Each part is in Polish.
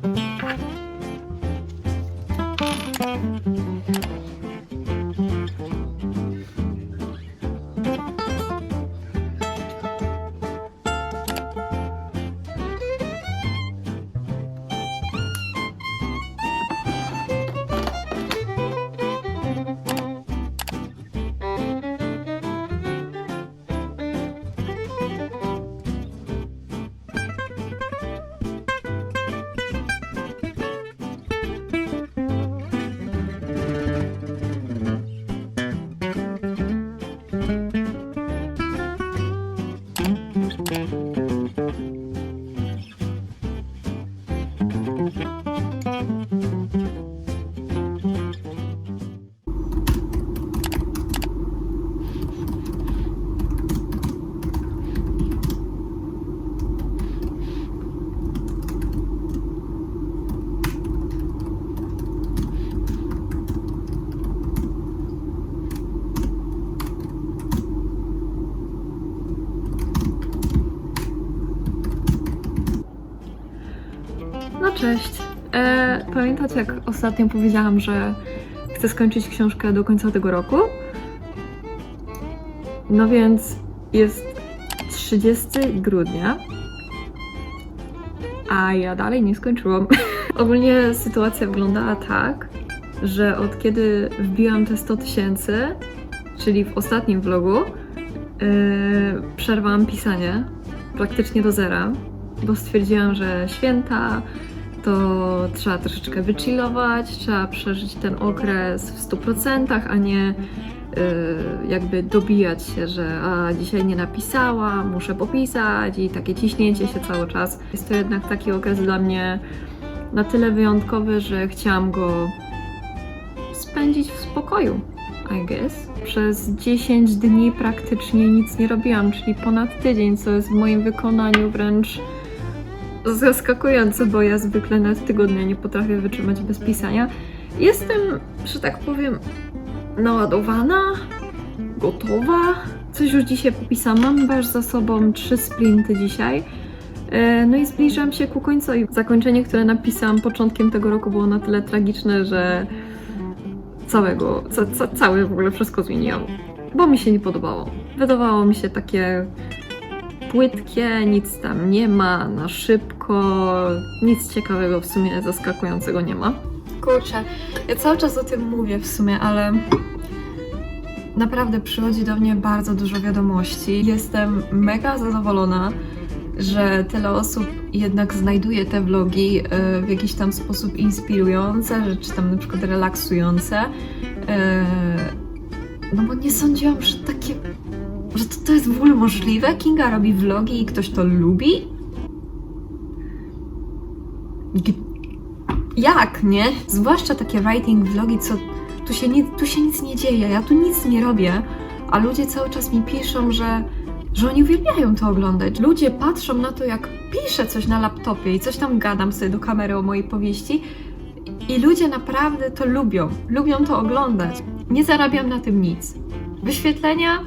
Thank you. Cześć. E, pamiętacie, jak ostatnio powiedziałam, że chcę skończyć książkę do końca tego roku? No więc jest 30 grudnia, a ja dalej nie skończyłam. Ogólnie sytuacja wyglądała tak, że od kiedy wbiłam te 100 tysięcy, czyli w ostatnim vlogu, yy, przerwałam pisanie praktycznie do zera, bo stwierdziłam, że święta to trzeba troszeczkę wychillować, trzeba przeżyć ten okres w 100%, a nie yy, jakby dobijać się, że a dzisiaj nie napisałam, muszę popisać i takie ciśnięcie się cały czas. Jest to jednak taki okres dla mnie na tyle wyjątkowy, że chciałam go spędzić w spokoju, I guess. Przez 10 dni praktycznie nic nie robiłam, czyli ponad tydzień, co jest w moim wykonaniu wręcz zaskakujące, bo ja zwykle nawet tygodnia nie potrafię wytrzymać bez pisania. Jestem, że tak powiem, naładowana, gotowa. Coś już dzisiaj popisałam. Mam już za sobą trzy sprinty dzisiaj. E, No i zbliżam się ku końcowi. Zakończenie, które napisałam początkiem tego roku było na tyle tragiczne, że całego, ca, ca, całe w ogóle wszystko zmieniłam, bo mi się nie podobało. Wydawało mi się takie płytkie, nic tam nie ma, na szybko, nic ciekawego w sumie zaskakującego nie ma. Kurczę, ja cały czas o tym mówię w sumie, ale naprawdę przychodzi do mnie bardzo dużo wiadomości. Jestem mega zadowolona, że tyle osób jednak znajduje te vlogi e, w jakiś tam sposób inspirujące, czy tam na przykład relaksujące. E, No bo nie sądziłam, że takie że to, to jest w ogóle możliwe? Kinga robi vlogi i ktoś to lubi? Jak, nie? Zwłaszcza takie writing vlogi, co tu się, nie, tu się nic nie dzieje, ja tu nic nie robię, a ludzie cały czas mi piszą, że, że oni uwielbiają to oglądać. Ludzie patrzą na to, jak piszę coś na laptopie i coś tam gadam sobie do kamery o mojej powieści i ludzie naprawdę to lubią, lubią to oglądać. Nie zarabiam na tym nic. Wyświetlenia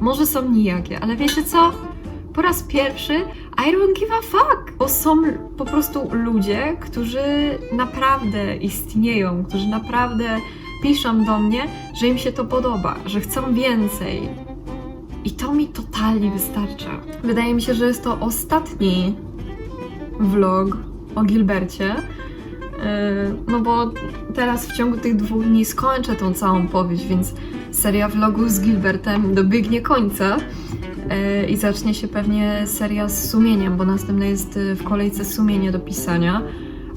może są nijakie, ale wiecie co? Po raz pierwszy I don't give a fuck, bo są po prostu ludzie, którzy naprawdę istnieją, którzy naprawdę piszą do mnie, że im się to podoba, że chcą więcej. I to mi totalnie wystarcza. Wydaje mi się, że jest to ostatni vlog o Gilbercie. Yy, No bo teraz w ciągu tych dwóch dni skończę tą całą powieść, więc seria vlogów z Gilbertem dobiegnie końca yy, i zacznie się pewnie seria z sumieniem, bo następne jest yy, w kolejce sumienie do pisania.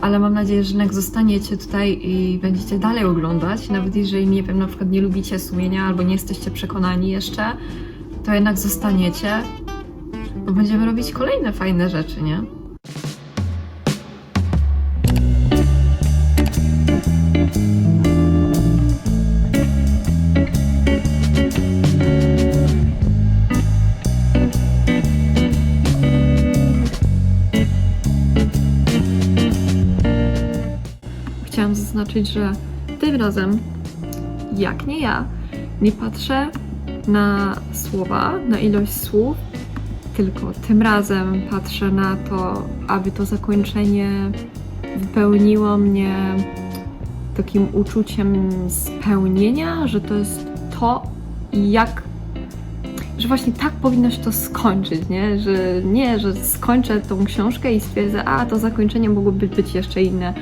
Ale mam nadzieję, że jednak zostaniecie tutaj i będziecie dalej oglądać. Nawet jeżeli, nie wiem, na przykład nie lubicie sumienia albo nie jesteście przekonani jeszcze, to jednak zostaniecie, bo będziemy robić kolejne fajne rzeczy, nie? Zaznaczyć, że tym razem, jak nie ja, nie patrzę na słowa, na ilość słów, tylko tym razem patrzę na to, aby to zakończenie wypełniło mnie takim uczuciem spełnienia, że to jest to, jak. Że właśnie tak powinno się to skończyć, nie? Że nie, że skończę tą książkę i stwierdzę, a to zakończenie mogłoby być jeszcze inne.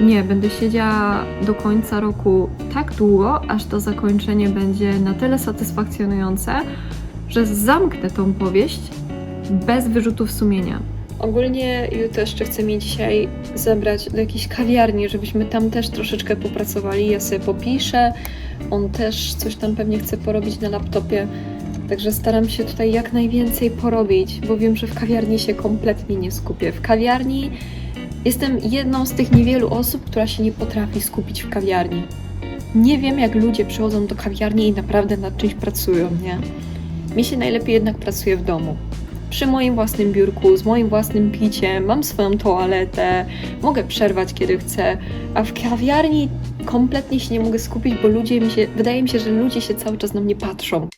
Nie, będę siedziała do końca roku tak długo, aż to zakończenie będzie na tyle satysfakcjonujące, że zamknę tą powieść bez wyrzutów sumienia. Ogólnie jutro jeszcze chcę mnie dzisiaj zabrać do jakiejś kawiarni, żebyśmy tam też troszeczkę popracowali. Ja sobie popiszę, on też coś tam pewnie chce porobić na laptopie. Także staram się tutaj jak najwięcej porobić, bo wiem, że w kawiarni się kompletnie nie skupię. W kawiarni jestem jedną z tych niewielu osób, która się nie potrafi skupić w kawiarni. Nie wiem, jak ludzie przychodzą do kawiarni i naprawdę nad czymś pracują, nie? Mi się najlepiej jednak pracuje w domu. Przy moim własnym biurku, z moim własnym piciem, mam swoją toaletę, mogę przerwać kiedy chcę, a w kawiarni kompletnie się nie mogę skupić, bo ludzie mi się, wydaje mi się, że ludzie się cały czas na mnie patrzą.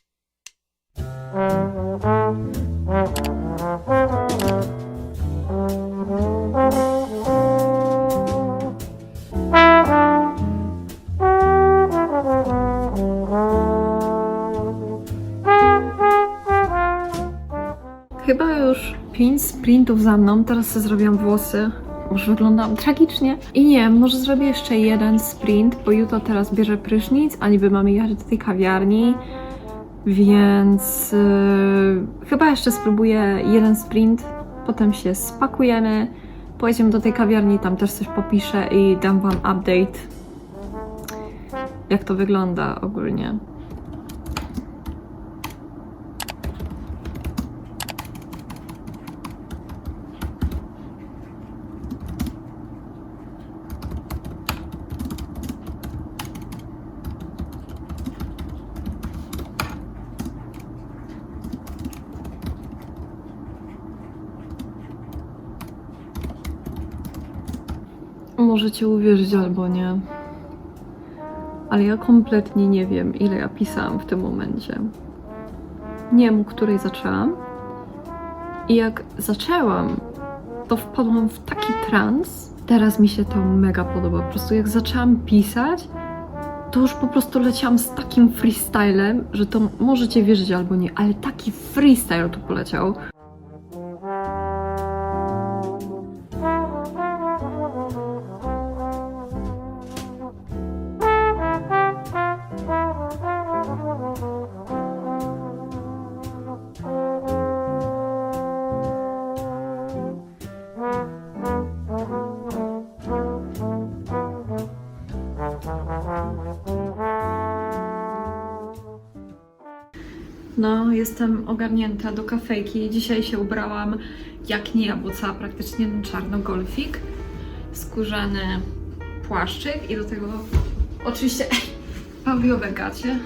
5 sprintów za mną, teraz sobie zrobiłam włosy. Już wyglądam tragicznie. I nie, może zrobię jeszcze jeden sprint, bo jutro teraz bierze prysznic, a niby mamy jechać do tej kawiarni. Więc yy, chyba jeszcze spróbuję jeden sprint, potem się spakujemy, pojedziemy do tej kawiarni, tam też coś popiszę i dam wam update, jak to wygląda ogólnie. Możecie uwierzyć albo nie. Ale ja kompletnie nie wiem, ile ja pisałam w tym momencie. Nie wiem, której zaczęłam. I jak zaczęłam, to wpadłam w taki trans. Teraz mi się to mega podoba. Po prostu jak zaczęłam pisać, to już po prostu leciałam z takim freestylem, że to możecie wierzyć albo nie, ale taki freestyle tu poleciał. Jestem ogarnięta do kafejki. Dzisiaj się ubrałam jak nie ja, bo cała praktycznie czarno golfik, skórzany płaszczyk i do tego oczywiście pawiowe gacie,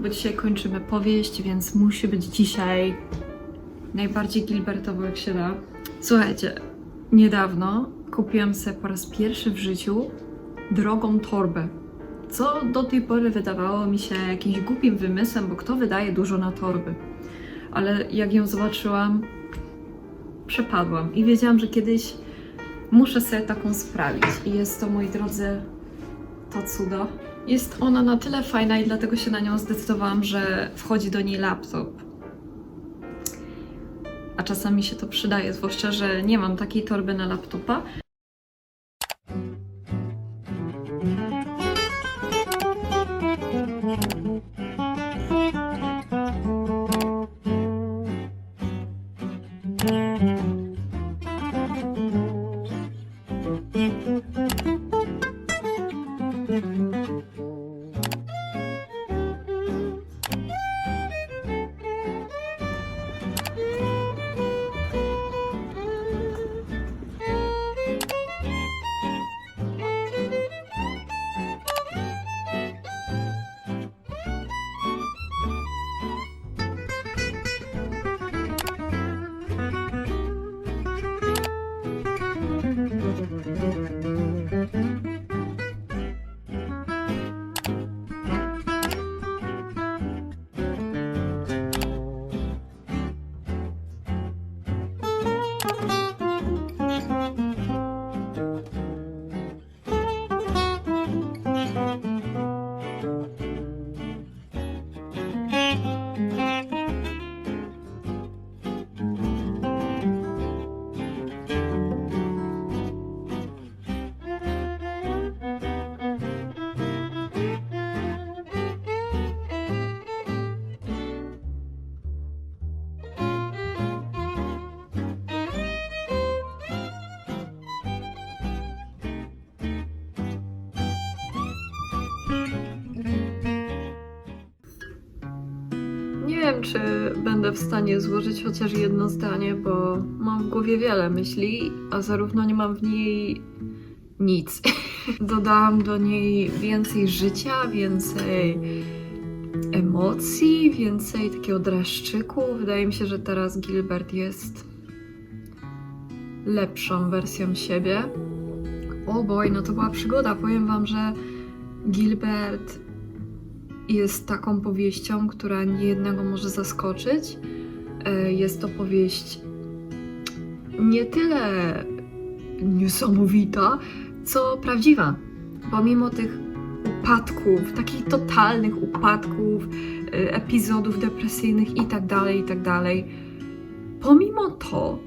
bo dzisiaj kończymy powieść, więc musi być dzisiaj najbardziej gilbertowo jak się da. Słuchajcie, niedawno kupiłam sobie po raz pierwszy w życiu drogą torbę co do tej pory wydawało mi się jakimś głupim wymysłem, bo kto wydaje dużo na torby. Ale jak ją zobaczyłam, przepadłam i wiedziałam, że kiedyś muszę sobie taką sprawić. I jest to, moi drodzy, to cudo. Jest ona na tyle fajna i dlatego się na nią zdecydowałam, że wchodzi do niej laptop. A czasami się to przydaje, zwłaszcza, że nie mam takiej torby na laptopa. Wiem, czy będę w stanie złożyć chociaż jedno zdanie, bo mam w głowie wiele myśli, a zarówno nie mam w niej nic. Dodałam do niej więcej życia, więcej emocji, więcej takiego dreszczyku. Wydaje mi się, że teraz Gilbert jest lepszą wersją siebie. O boj, no to była przygoda. Powiem wam, że Gilbert jest taką powieścią, która niejednego może zaskoczyć. E, Jest to powieść nie tyle niesamowita, co prawdziwa. Pomimo tych upadków, takich totalnych upadków, e, epizodów depresyjnych i tak dalej, i tak. Pomimo to,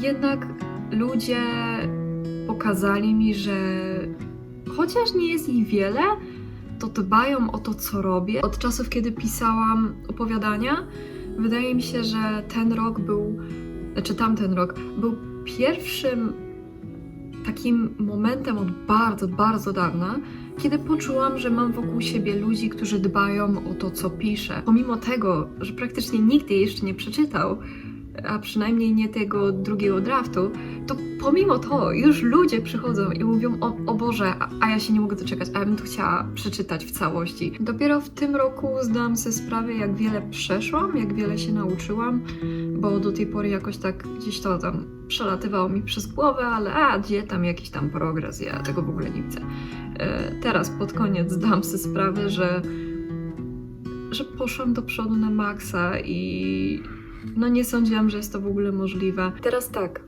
jednak ludzie pokazali mi, że chociaż nie jest ich wiele, to dbają o to, co robię. Od czasów, kiedy pisałam opowiadania, wydaje mi się, że ten rok był, znaczy tamten rok, był pierwszym takim momentem od bardzo, bardzo dawna, kiedy poczułam, że mam wokół siebie ludzi, którzy dbają o to, co piszę. Pomimo tego, że praktycznie nikt jej jeszcze nie przeczytał, a przynajmniej nie tego drugiego draftu, to pomimo to już ludzie przychodzą i mówią o, o Boże, a, a ja się nie mogę doczekać, a ja bym to chciała przeczytać w całości. Dopiero w tym roku zdałam sobie sprawę, jak wiele przeszłam, jak wiele się nauczyłam, bo do tej pory jakoś tak gdzieś to tam przelatywało mi przez głowę, ale a, gdzie tam jakiś tam progres, ja tego w ogóle nie widzę. E, teraz pod koniec zdałam sobie sprawę, że że poszłam do przodu na maksa i no nie sądziłam, że jest to w ogóle możliwe. Teraz tak,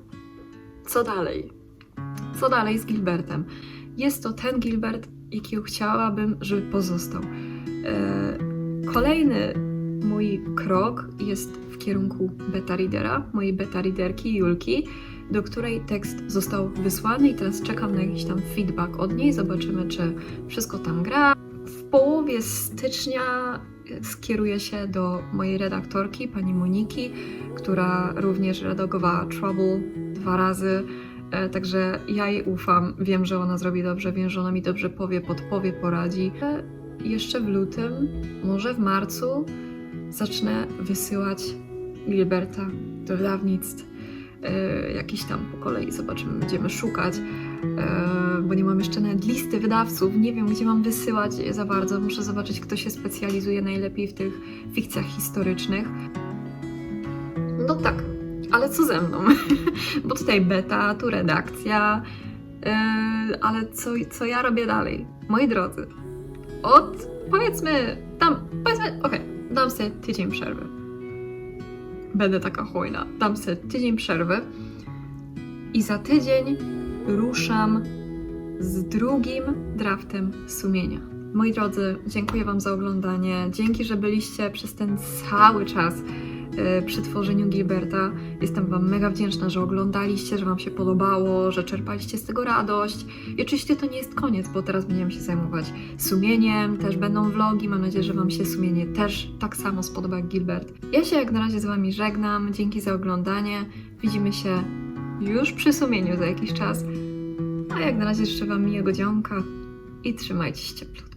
co dalej? Co dalej z Gilbertem? Jest to ten Gilbert, jakiego chciałabym, żeby pozostał. E, kolejny mój krok jest w kierunku beta readera, mojej beta readerki Julki, do której tekst został wysłany i teraz czekam na jakiś tam feedback od niej. Zobaczymy, czy wszystko tam gra. W połowie stycznia skieruję się do mojej redaktorki, pani Moniki, która również redagowała Trouble dwa razy. E, Także ja jej ufam, wiem, że ona zrobi dobrze, wiem, że ona mi dobrze powie, podpowie, poradzi. E, Jeszcze w lutym, może w marcu, zacznę wysyłać Gilberta do wydawnictw. E, Jakiś tam po kolei zobaczymy, będziemy szukać, bo nie mam jeszcze nawet listy wydawców, nie wiem gdzie mam wysyłać za bardzo. Muszę zobaczyć, kto się specjalizuje najlepiej w tych fikcjach historycznych. No tak, ale co ze mną? Bo tutaj beta, tu redakcja, yy, ale co, co ja robię dalej? Moi drodzy, od powiedzmy, tam, powiedzmy, okej, dam sobie tydzień przerwy. Będę taka hojna. Dam sobie tydzień przerwy i za tydzień ruszam z drugim draftem sumienia. Moi drodzy, dziękuję Wam za oglądanie. Dzięki, że byliście przez ten cały czas e, przy tworzeniu Gilberta. Jestem Wam mega wdzięczna, że oglądaliście, że Wam się podobało, że czerpaliście z tego radość. I oczywiście to nie jest koniec, bo teraz będziemy się zajmować sumieniem, też będą vlogi. Mam nadzieję, że Wam się sumienie też tak samo spodoba jak Gilbert. Ja się jak na razie z Wami żegnam. Dzięki za oglądanie. Widzimy się już przy sumieniu za jakiś czas. A jak na razie życzę Wam miłego dzionka i trzymajcie się cieplutko.